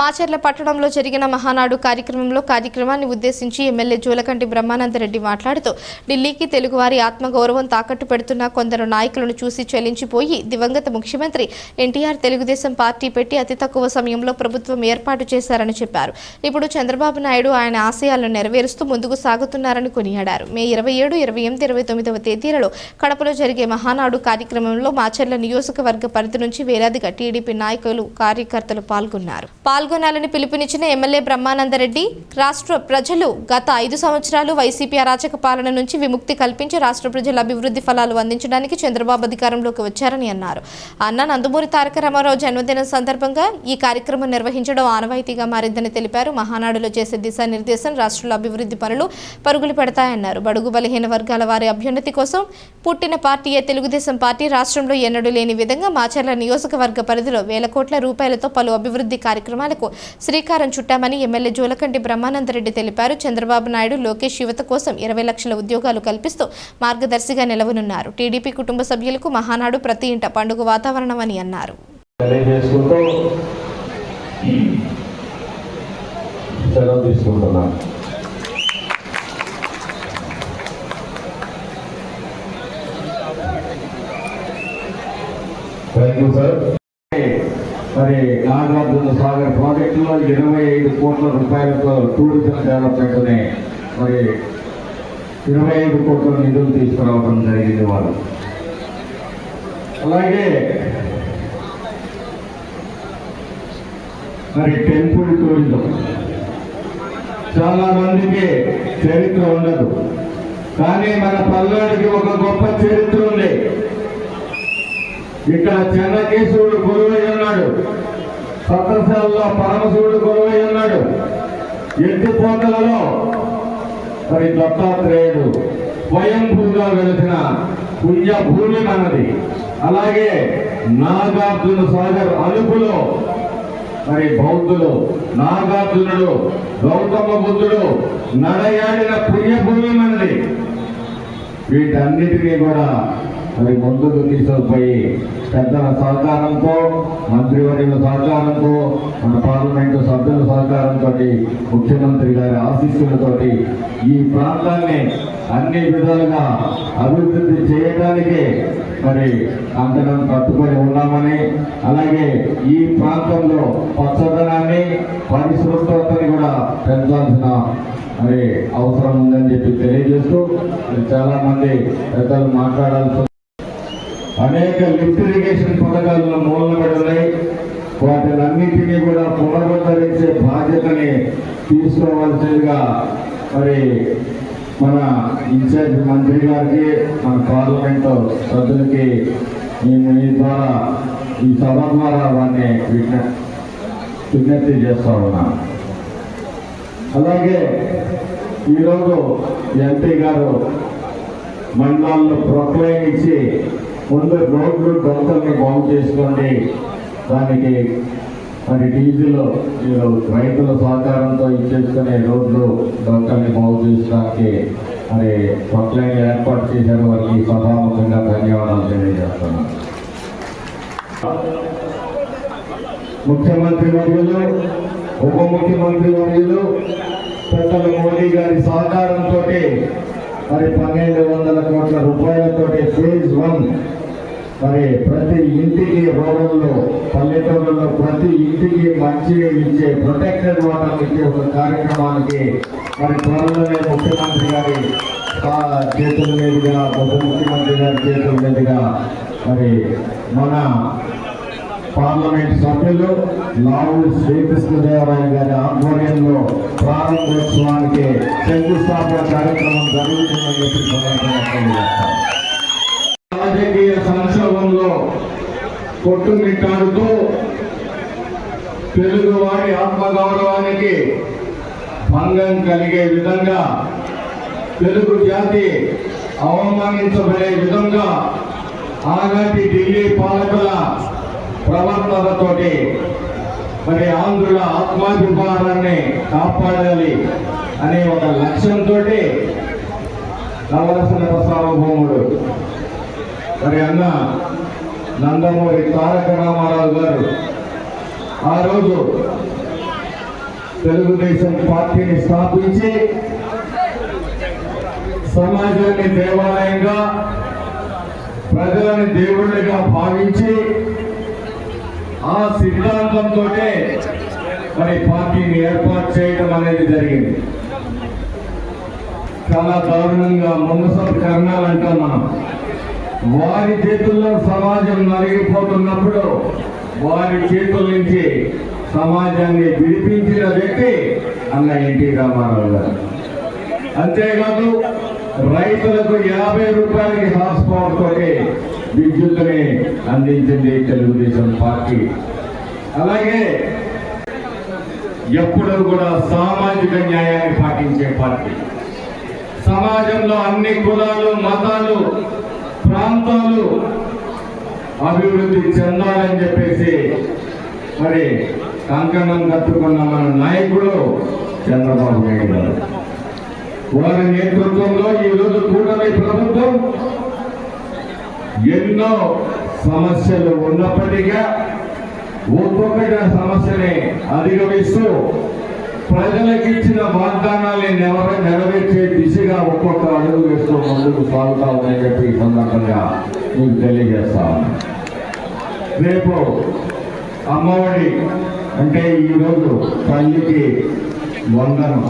మాచర్ల పట్టణంలో జరిగిన మహానాడు కార్యక్రమంలో కార్యక్రమాన్ని ఉద్దేశించి ఎమ్మెల్యే జూలకంటి బ్రహ్మానందరెడ్డి మాట్లాడుతూ ఢిల్లీకి తెలుగువారి ఆత్మగౌరవం తాకట్టు పెడుతున్న కొందరు నాయకులను చూసి చెల్లించిపోయి దివంగత ముఖ్యమంత్రి ఎన్టీఆర్ తెలుగుదేశం పార్టీ పెట్టి అతి తక్కువ సమయంలో ప్రభుత్వం ఏర్పాటు చేశారని చెప్పారు. ఇప్పుడు చంద్రబాబు నాయుడు ఆయన ఆశయాలను నెరవేరుస్తూ ముందుకు సాగుతున్నారని కొనియాడారు. మే ఇరవై ఏడు ఇరవై ఎనిమిది ఇరవై తొమ్మిదవ తేదీలలో కడపలో జరిగే మహానాడు కార్యక్రమంలో మాచర్ల నియోజకవర్గ పరిధి నుంచి వేలాదిగా టీడీపీ నాయకులు కార్యకర్తలు పాల్గొన్నారు. పాల్గొనాలని పిలుపునిచ్చిన ఎమ్మెల్యే బ్రహ్మానందరెడ్డి రాష్ట్ర ప్రజలు గత ఐదు సంవత్సరాలు వైసీపీ అరాచక పాలన నుంచి విముక్తి కల్పించి రాష్ట్ర ప్రజల అభివృద్ధి ఫలాలు అందించడానికి చంద్రబాబు అధికారంలోకి వచ్చారని అన్నారు. అన్న నందమూరి తారక రామారావు జన్మదినం సందర్భంగా ఈ కార్యక్రమం నిర్వహించడం ఆనవాయితీగా మారిందని తెలిపారు. మహానాడులో చేసే దిశానిర్దేశం రాష్ట్రంలో అభివృద్ధి పనులు పరుగులు పెడతాయన్నారు. బడుగు బలహీన వర్గాల వారి అభ్యున్నతి కోసం పుట్టిన పార్టీయే తెలుగుదేశం పార్టీ రాష్ట్రంలో ఎన్నడూ లేని విధంగా మాచర్ల నియోజకవర్గ పరిధిలో వేల కోట్ల రూపాయలతో పలు అభివృద్ధి కార్యక్రమాలకు శ్రీకారం చుట్టామని ఎమ్మెల్యే జోలకంటి బ్రహ్మానందరెడ్డి తెలిపారు. చంద్రబాబు నాయుడు లోకేష్ యువత కోసం ఇరవై లక్షల ఉద్యోగాలు కల్పిస్తూ మార్గదర్శిగా నిలవనున్నారు. టీడీపీ కుటుంబ సభ్యులకు మహానాడు ప్రతి ఇంట పండుగ వాతావరణం అని అన్నారు. సెలవు తీసుకుంటున్నాను థ్యాంక్ యూ సార్ మరి నాగార్జున సాగర్ ప్రాజెక్టులో ఇరవై ఐదు కోట్ల రూపాయలతో టూరిజం డెవలప్మెంట్ని మరి ఇరవై ఐదు కోట్ల నిధులు తీసుకురావడం జరిగింది వాళ్ళు అలాగే మరి టెంపుల్ టూరిజం. చాలా మందికి చరిత్ర ఉండదు. కానీ మన పల్నాడుకి ఒక గొప్ప చరిత్ర ఉంది. ఇక్కడ చెన్నకేశవుడు గురువై ఉన్నాడు. సత్రశాలలో పరమశివుడు గురువై ఉన్నాడు. ఎత్తిపోతలలో మరి దత్తాత్రేయుడు స్వయంభూగా వెలిసిన పుణ్యభూమి మనది. అలాగే నాగార్జున సాగర్ అలుపులో మరి బౌద్ధులు నాగార్జునుడు గౌతమ బుద్ధుడు నడయాడిన పుణ్యభూమి మనది. వీటన్నిటినీ కూడా మరి ముందుకు తీసుకుపోయి పెద్దల సహకారంతో మంత్రివర్యుల సహకారంతో మన పార్లమెంటు సభ్యుల సహకారంతో ముఖ్యమంత్రి గారి ఆశీస్సులతోటి ఈ ప్రాంతాన్ని అన్ని విధాలుగా అభివృద్ధి చేయడానికి మరి అంతరం కట్టుబడి ఉన్నామని అలాగే ఈ ప్రాంతంలో పచ్చదనాన్ని పరిశుభ్రతని కూడా పెంచాల్సిన మరి అవసరం ఉందని చెప్పి తెలియజేస్తూ చాలామంది చాలా మంది పెద్దలు మాట్లాడాల్సి అనేక లిఫ్ట్ ఇరిగేషన్ పథకాలను మూలనబడి వాటిని అన్నింటినీ కూడా పునరుద్ధరించే బాధ్యతని తీసుకోవాల్సిందిగా మరి మన ఇన్ఛార్జ్ మంత్రి గారికి మన పార్లమెంట్ సభ్యులకి నేను ఈ ద్వారా ఈ సభ ద్వారా వారిని విజ్ఞ విజ్ఞప్తి చేస్తా ఉన్నా. అలాగే ఈరోజు ఎంపీ గారు మండలాల్లో ప్రొక్లైన్ ఇచ్చి ముందు రోడ్లు గొంతల్ని బాగు చేసుకోండి. దానికి మరి డీజిల్ రైతుల సహకారంతో ఇచ్చేసుకునే రోడ్లు గొంతల్ని బాగు చేసుకోవడానికి మరి ప్రొక్లైన్ ఏర్పాటు చేశారు. వారికి సభాముఖంగా ధన్యవాదాలు తెలియజేస్తున్నాను. ముఖ్యమంత్రి వర్యులు ఉప ముఖ్యమంత్రి వర్యులు పెద్దలు మోడీ గారి సహకారంతో మరి పన్నెండు వందల కోట్ల రూపాయలతో ఫేజ్ వన్ మరి ప్రతి ఇంటికి రోడ్లలో పల్లెటూళ్ళలో ప్రతి ఇంటికి మంచి ఇచ్చే ప్రొటెక్టెడ్ వాటర్ ఇచ్చే ఒక కార్యక్రమానికి మరి త్వరలోనే ముఖ్యమంత్రి గారి చేతుల మీదుగా ఉప ముఖ్యమంత్రి గారి చేతుల మీదుగా మరి మన పార్లమెంట్ సభ్యులు లావు శ్రీకృష్ణదేవరాయ గారి ఆధ్వర్యంలో ప్రారంభోత్సవానికి శంకుస్థాపన కార్యక్రమం జరుగుతుందని చెప్పి రాజకీయ సంస్థ రాజకీయ సంక్షోభంలో కొట్టుమిట్టాడుతూ తెలుగువాడి ఆత్మగౌరవానికి భంగం కలిగే విధంగా తెలుగు జాతి అవమానించబడే విధంగా ఆనాటి ఢిల్లీ పాలకుల ప్రవర్తనతోటి మరి ఆంధ్రుల ఆత్మాభిమానాన్ని కాపాడాలి అనే ఒక లక్ష్యంతో నవరసన సార్వభౌముడు మరి అన్న నందమూరి తారక రామారావు గారు ఆ రోజు తెలుగుదేశం పార్టీని స్థాపించి సమాజాన్ని దేవాలయంగా ప్రజలని దేవుళ్ళుగా భావించి ఆ సిద్ధాంతంతో మరి పార్టీని ఏర్పాటు చేయడం అనేది జరిగింది. చాలా దారుణంగా మునసపు కర్ణాలు అంటాం మనం. వారి చేతుల్లో సమాజం నలిగిపోతున్నప్పుడు వారి చేతుల నుంచి సమాజాన్ని విడిపించిన వ్యక్తి అన్న ఎన్టీ రామారావు గారు. అంతేకాదు రైతులకు యాభై రూపాయలకి హార్స్ పవర్ తోటి విద్యుత్తుని అందించింది తెలుగుదేశం పార్టీ. అలాగే ఎప్పుడూ కూడా సామాజిక న్యాయాన్ని పాటించే పార్టీ. సమాజంలో అన్ని కులాలు మతాలు ప్రాంతాలు అభివృద్ధి చెందాలని చెప్పేసి మరి కంకణం కట్టుకున్న మన నాయకుడు చంద్రబాబు నాయుడు గారు. వారి నేతృత్వంలో ఈరోజు కూటమి ప్రభుత్వం ఎన్నో సమస్యలు ఉన్నప్పటికీ ఒక్కొక్కటి సమస్యని అధిగమిస్తూ ప్రజలకు ఇచ్చిన వాగ్దానాన్ని నెరవేర్చే దిశగా ఒక్కొక్క అడుగు వేస్తూ ముందుకు సాగుతా ఉందని చెప్పి ఈ సందర్భంగా మీకు తెలియజేస్తా రేపు అమ్మఒడి అంటే ఈరోజు తల్లికి వందనం.